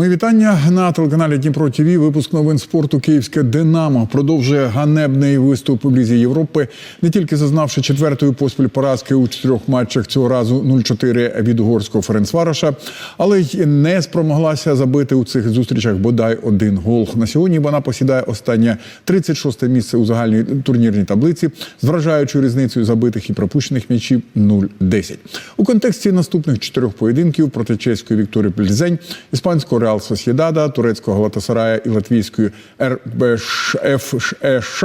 Мої вітання на телеканалі Дніпро ТВ. Випуск новин спорту Київське Динамо продовжує ганебний виступ у Лізі Європи, не тільки зазнавши четвертої поспіль поразки у чотирьох матчах цього разу 0-4 від угорського Ференцвароша, але й не спромоглася забити у цих зустрічах бодай один гол. На сьогодні вона посідає останнє 36-те місце у загальній турнірній таблиці з різницею забитих і пропущених м'ячів 0-10. У контексті наступних чотирьох поєдинків проти чеської Вікторії Пльзень, іспанського Реал Сосєдада, турецького Галатасарая і латвійської РБШФШ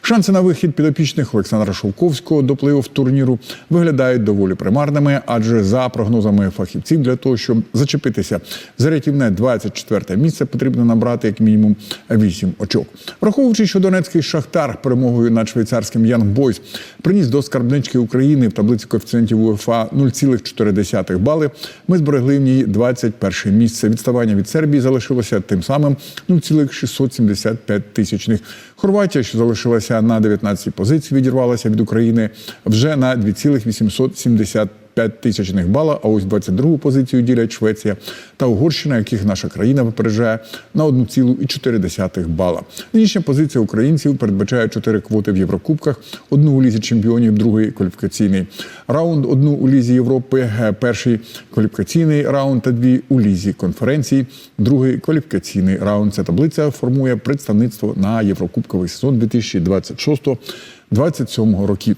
шанси на вихід підопічних Олександра Шовковського до плей-офф турніру виглядають доволі примарними, адже за прогнозами фахівців для того, щоб зачепитися за рятівне 24 місце, потрібно набрати як мінімум 8 очок. Враховуючи, що Донецький Шахтар перемогою над швейцарським Янг Бойс приніс до скарбнички України в таблиці коефіцієнтів УЄФА 0,4 бали, ми зберегли в ній 21 місце. Відставання від Сербії залишилося тим самим 0,675 тисячних. Хорватія, що залишилася на 19 позиції, відірвалася від України вже на 2,875 5 тисячних бала, а ось 22-гу позицію ділять Швеція та Угорщина, яких наша країна випереджає на 1,4 бала. Нинішня позиція українців передбачає 4 квоти в Єврокубках, одну у лізі чемпіонів, другий кваліфікаційний раунд, одну у лізі Європи, е, перший кваліфікаційний раунд та дві у лізі конференції, другий кваліфікаційний раунд. Ця таблиця формує представництво на Єврокубковий сезон 2026-2027 років.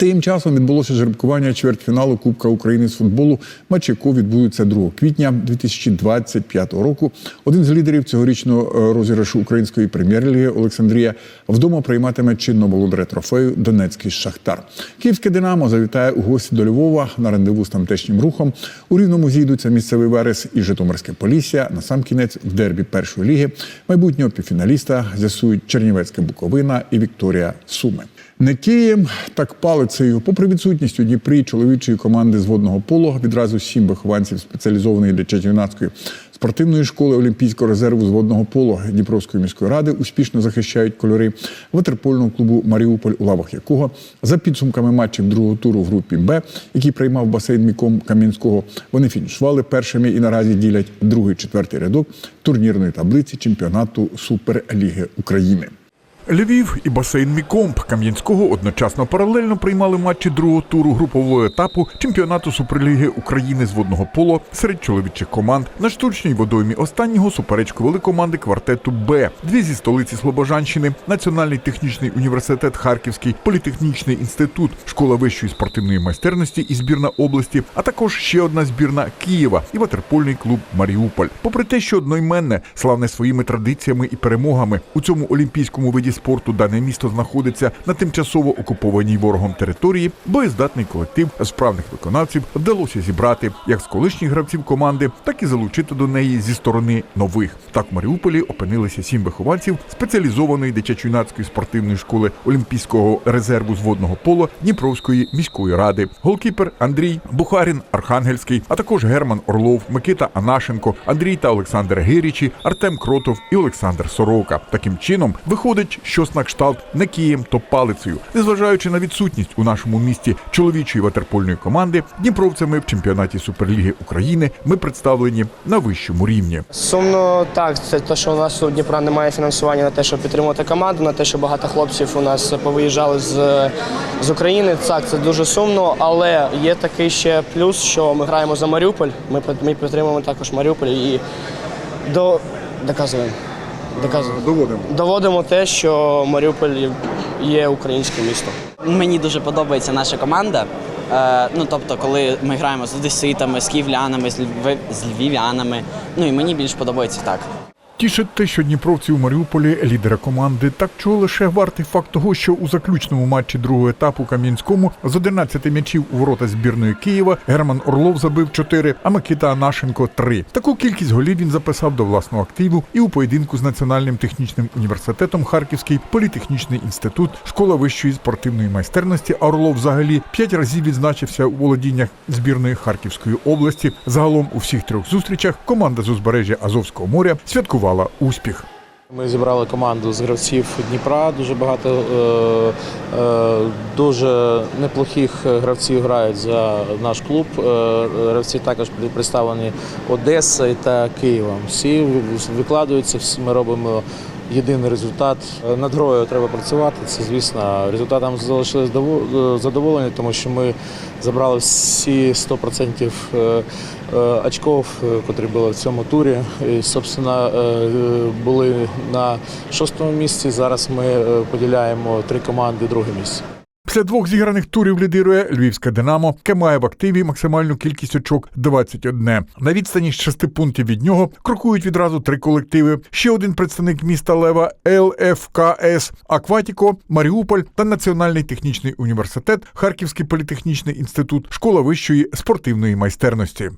Тим часом відбулося жеребкування чвертьфіналу Кубка України з футболу, матч якого відбудеться 2 квітня 2025 року. Один з лідерів цьогорічного е, розіграшу української прем'єр-ліги Олександрія вдома прийматиме чинно володаря трофею Донецький Шахтар. Київське Динамо завітає у гості до Львова на рандеву з тамтешнім рухом. У рівному зійдуться місцевий верес і Житомирське Полісся. На сам кінець в дербі першої ліги майбутнього півфіналіста з'ясують Чернівецька Буковина і Вікторія Суми. Не києм, так палицею. Попри відсутність у Дніпрі чоловічої команди з водного полу, відразу сім вихованців спеціалізованої дитячо-юнацької спортивної школи Олімпійського резерву з водного полу Дніпровської міської ради успішно захищають кольори ватерпольного клубу Маріуполь, у лавах якого за підсумками матчів другого туру в групі Б, який приймав басейн Міком Кам'янського, вони фінішували першими і наразі ділять другий четвертий рядок турнірної таблиці чемпіонату Суперліги України. Львів і басейн Мікомп Кам'янського одночасно паралельно приймали матчі другого туру групового етапу чемпіонату Суперліги України з водного поло серед чоловічих команд. На штучній водоймі останнього суперечку вели команди квартету Б. Дві зі столиці Слобожанщини, Національний технічний університет Харківський, політехнічний інститут, школа вищої спортивної майстерності і збірна області, а також ще одна збірна Києва і ватерпольний клуб Маріуполь. Попри те, що одноіменне, славне своїми традиціями і перемогами у цьому олімпійському виді спорту дане місто знаходиться на тимчасово окупованій ворогом території, боєздатний колектив справних виконавців вдалося зібрати як з колишніх гравців команди, так і залучити до неї зі сторони нових. Так в Маріуполі опинилися сім вихованців спеціалізованої дитячо-юнацької спортивної школи Олімпійського резерву з водного поло Дніпровської міської ради. Голкіпер Андрій Бухарін, Архангельський, а також Герман Орлов, Микита Анашенко, Андрій та Олександр Гирічі, Артем Кротов і Олександр Сорока. Таким чином виходить, щось на кшталт не києм, то палицею, незважаючи на відсутність у нашому місті чоловічої ватерпольної команди, дніпровцями в чемпіонаті Суперліги України ми представлені на вищому рівні. Сумно так, це те, що у нас у Дніпра немає фінансування на те, щоб підтримувати команду, на те, що багато хлопців у нас повиїжджали з, з України. Так, це дуже сумно, але є такий ще плюс, що ми граємо за Маріуполь. Ми, ми підтримуємо також Маріуполь і до, доказуємо. Доказуємо. Доводимо. Доводимо те, що Маріуполь є українським містом. Мені дуже подобається наша команда. Е, ну, тобто, коли ми граємо з одеситами, з київлянами, з, з львів'янами. Ну і мені більш подобається так. Тішить те, що дніпровці у Маріуполі лідера команди. Так чого лише вартий факт того, що у заключному матчі другого етапу Кам'янському з 11 м'ячів у ворота збірної Києва Герман Орлов забив 4, а Микита Анашенко 3. Таку кількість голів він записав до власного активу і у поєдинку з Національним технічним університетом Харківський політехнічний інститут, школа вищої спортивної майстерності. А Орлов взагалі п'ять разів відзначився у володіннях збірної Харківської області. Загалом у всіх трьох зустрічах команда з узбережжя Азовського моря святкувала успіх. Ми зібрали команду з гравців Дніпра. Дуже багато е, е, дуже неплохих гравців грають за наш клуб. Е, гравці також представлені Одесою та Києвом. Всі викладаються, всі ми робимо. Єдиний результат Е, над грою треба працювати. Це звісно, результатом залишилися е, задоволені, тому що ми забрали всі 100% е, очков, котрі були в цьому турі. І, собственно, були на шостому місці. Зараз ми поділяємо три команди друге місце. Після двох зіграних турів лідирує Львівська Динамо, яке має в активі максимальну кількість очок 21. На відстані з шести пунктів від нього крокують відразу три колективи. Ще один представник міста Лева ЛФКС Акватіко, Маріуполь та Національний технічний університет, Харківський політехнічний інститут, школа вищої спортивної майстерності.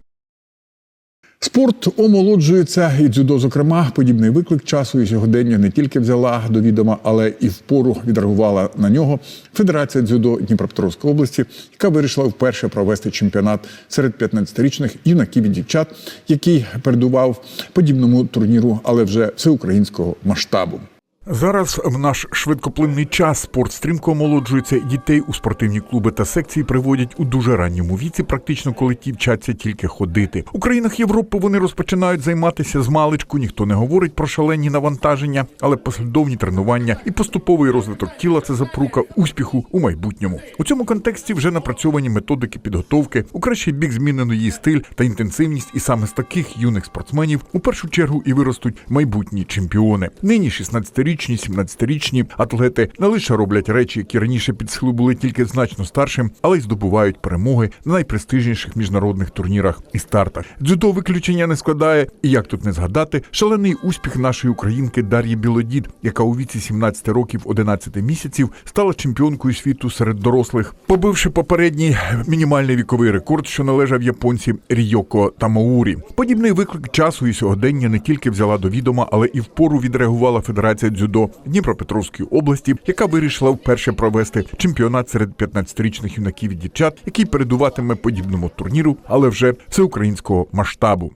Спорт омолоджується і дзюдо, зокрема, подібний виклик часу і сьогодення не тільки взяла до відома, але і впору відреагувала на нього Федерація дзюдо Дніпропетровської області, яка вирішила вперше провести чемпіонат серед 15-річних юнаків і дівчат, який передував подібному турніру, але вже всеукраїнського масштабу. Зараз в наш швидкоплинний час спорт стрімко омолоджується, дітей у спортивні клуби та секції приводять у дуже ранньому віці, практично коли ті вчаться тільки ходити. У країнах Європи вони розпочинають займатися з маличку. Ніхто не говорить про шалені навантаження, але послідовні тренування і поступовий розвиток тіла це запрука успіху у майбутньому. У цьому контексті вже напрацьовані методики підготовки, у кращий бік змінено її стиль та інтенсивність, і саме з таких юних спортсменів у першу чергу і виростуть майбутні чемпіони. Нині 16-річні, 17-річні атлети не лише роблять речі, які раніше під силу були тільки значно старшим, але й здобувають перемоги на найпрестижніших міжнародних турнірах і стартах. Дзюдо виключення не складає, і як тут не згадати, шалений успіх нашої українки Дар'ї Білодід, яка у віці 17 років 11 місяців стала чемпіонкою світу серед дорослих, побивши попередній мінімальний віковий рекорд, що належав японці Ріоко Тамаурі. Подібний виклик часу і сьогодення не тільки взяла до відома, але і впору відреагувала Федерація дзюдо Дніпропетровської області, яка вирішила вперше провести чемпіонат серед 15-річних юнаків і дівчат, який передуватиме подібному турніру, але вже всеукраїнського масштабу.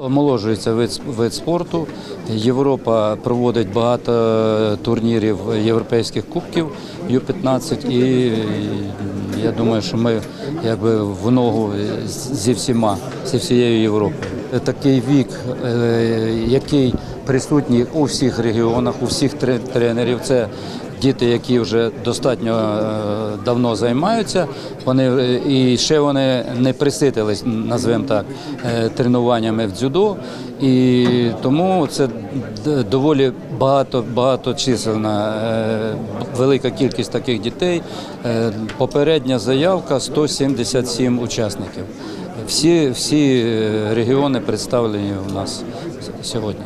Омоложується вид, вид спорту. Європа проводить багато турнірів європейських кубків Ю-15 і я думаю, що ми якби в ногу зі всіма, зі всією Європою. Такий вік, е, який присутній у всіх регіонах, у всіх тре- тренерів. Це діти, які вже достатньо е, давно займаються. Вони е, і ще вони не приситились, назвемо так, е, тренуваннями в дзюдо. І тому це доволі багато, багаточисельна е, велика кількість таких дітей. Попередня заявка 177 учасників. Всі, всі регіони представлені у нас сьогодні.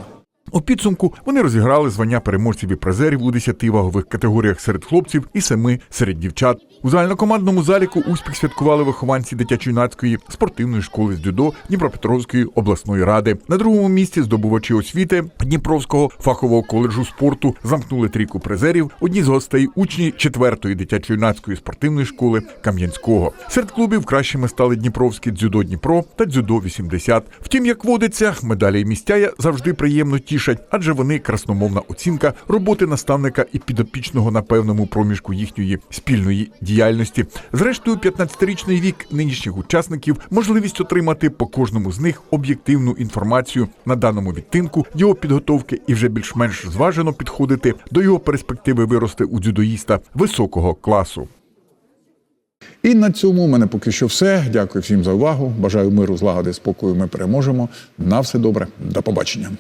У підсумку вони розіграли звання переможців і призерів у 10 вагових категоріях серед хлопців і 7 серед дівчат. У загальнокомандному заліку успіх святкували вихованці дитячо-юнацької спортивної школи з дзюдо Дніпропетровської обласної ради. На другому місці здобувачі освіти Дніпровського фахового коледжу спорту замкнули трійку призерів. Одні з гостей учні 4-ї дитячо-юнацької спортивної школи Кам'янського. Серед клубів кращими стали Дніпровське дзюдо Дніпро та дзюдо 80. Втім, як водиться, медалі і містя завжди приємно тішать, адже вони красномовна оцінка роботи наставника і підопічного на певному проміжку їхньої спільної діяльності. Зрештою, 15-річний вік нинішніх учасників можливість отримати по кожному з них об'єктивну інформацію на даному відтинку його підготовки і вже більш-менш зважено підходити до його перспективи вирости у дзюдоїста високого класу. І на цьому у мене поки що все. Дякую всім за увагу. Бажаю миру, злагоди, спокою. Ми переможемо. На все добре. До побачення.